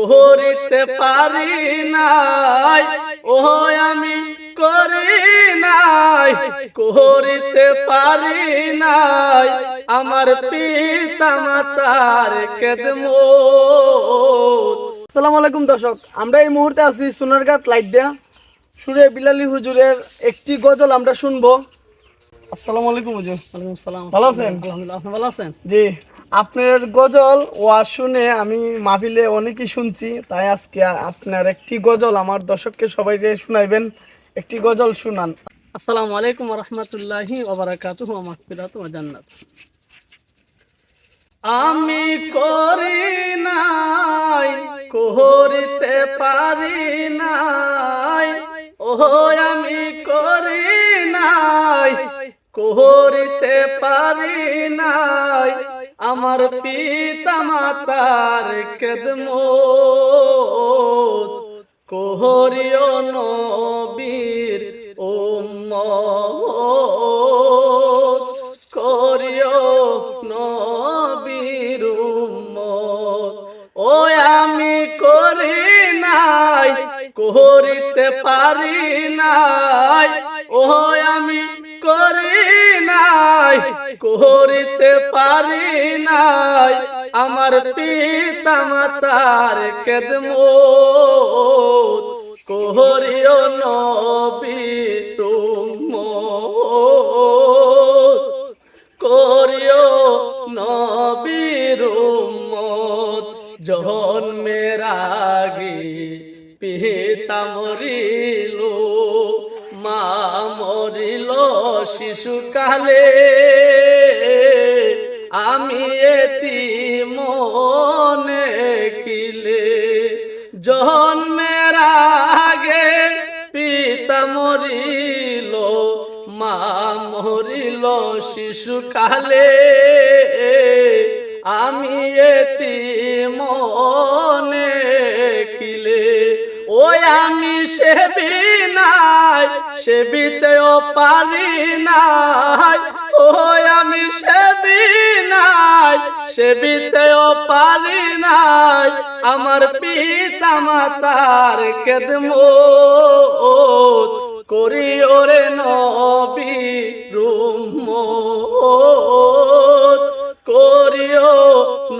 করিতে পারি নাই। ও আমি করি নাই করিতে পারি নাই। আমার পিতা মাতার কেদমত আসসালামু আলাইকুম দর্শক আমরা এই মুহূর্তে আছি সোনারঘাট লাইট দেয়া। সুরে বিলালি হুজুরের একটি গজল আমরা শুনব। আসসালামু আলাইকুম হুজুর। ওয়ালাইকুম ভালো আছেন? আলহামদুলিল্লাহ আপনি ভালো আছেন? জি। আপনার গজল ওয়াজ শুনে আমি মাহফিলে অনেকই শুনছি, তাই আজকে আপনার একটি গজল আমার দর্শককে সবাইকে শুনাইবেন, একটি গজল শুনান। আসসালামু আলাইকুম রহমতুল্লাহি ওবারাকাতুহু ওয়া ওয়া জান্নাত। আমি করি নাই, করিতে পারি নাই ও আমি করি নাই, করিতে পারি আমার পিতা মাতার কেদম কোহরিও নবীর উম্মত। করিও নবীর উম্মত। ও আমি করি নাই করিতে পারি নাই। ও আমি করি করিতে পারি নাই। আমার পিতা মাতার কেদমত কোহরিও নবী তুম্মত করিও নবীর উম্মত জন্মের আগে পিতা মরিল, মা মরিল শিশুকালে। আমি এতি মনে কিলে জন্মের আগে পিতা মরিল মা মরিল শিশুকালে। আমি এতি সেবি নাই সেবিতেও পারি নাই। ওই আমি সেবি নাই সেবিতেও পারি নাই। আমার পিতা মাতার কেদমত করি ওরে নবী রুম্মত করিও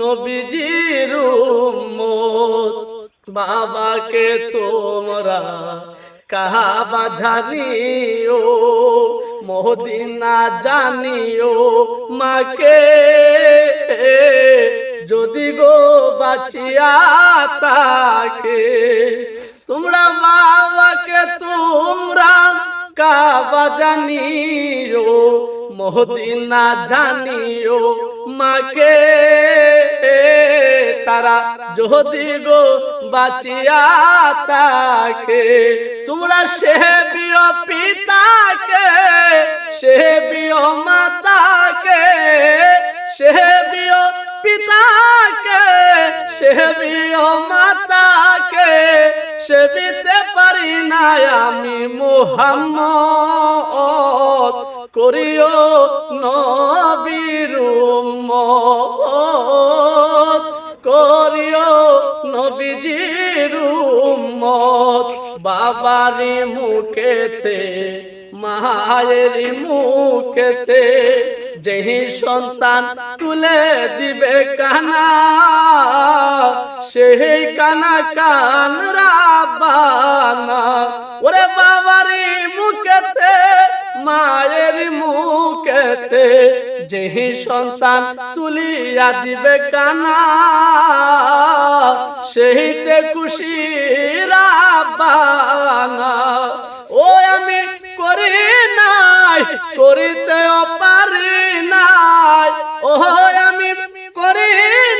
নবীজির উম্মত বাবাকে তোমরা কাহাবা জানিও মদিনা জানিও মাকে। যদি গো বাঁচিয়া তাকে, তোমরা বাবাকে তোমরা কাবা জানিও মদিনা জানিও মাকে, তারা যদি গো বাঁচিয়া তাকে তোমরা সেবিও পিতাকে সেবিও মাতাকে সেবিও পিতাকে সেবিও মাতাকে সেবিতে পারি না আমি মোহাম্মদ। করিও নবীর উম্মত, করিও নবীজির উম্মত। বাবারি মুখেতে, মায়ের মুখেতে, যেহি সন্তান তুলে দিবে কানা, সেই কানা কান রাবানা। ওরে বাবারি মুখেতে মায়ের মুখেতে যেহি সন্তান তুলিয়া দিবে কানা, সেইতে খুশি রাবানা ও আমি করি নাই করিতেও পারি নাই। ও আমি করি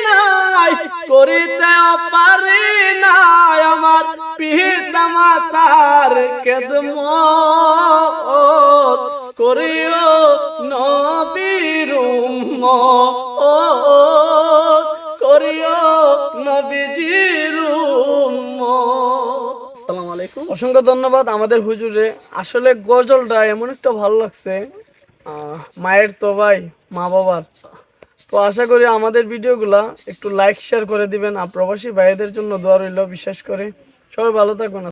নাই করিতেও পারি নাই। আমার পিতা মাতার কেদমত করিও নবীর উম্মত। করিও নবীজির আসসালামু আলাইকুম। অসংখ্য ধন্যবাদ আমাদের হুজুরে। আসলে গজলটা এমন একটা ভালো লাগছে। মায়ের তো ভাই, মা বাবার। তো আশা করি আমাদের ভিডিওগুলা একটু লাইক শেয়ার করে দিবেন। আর প্রবাসী ভাইদের জন্য দোয়া রইল, বিশেষ করে। সবাই ভালো থাকবেন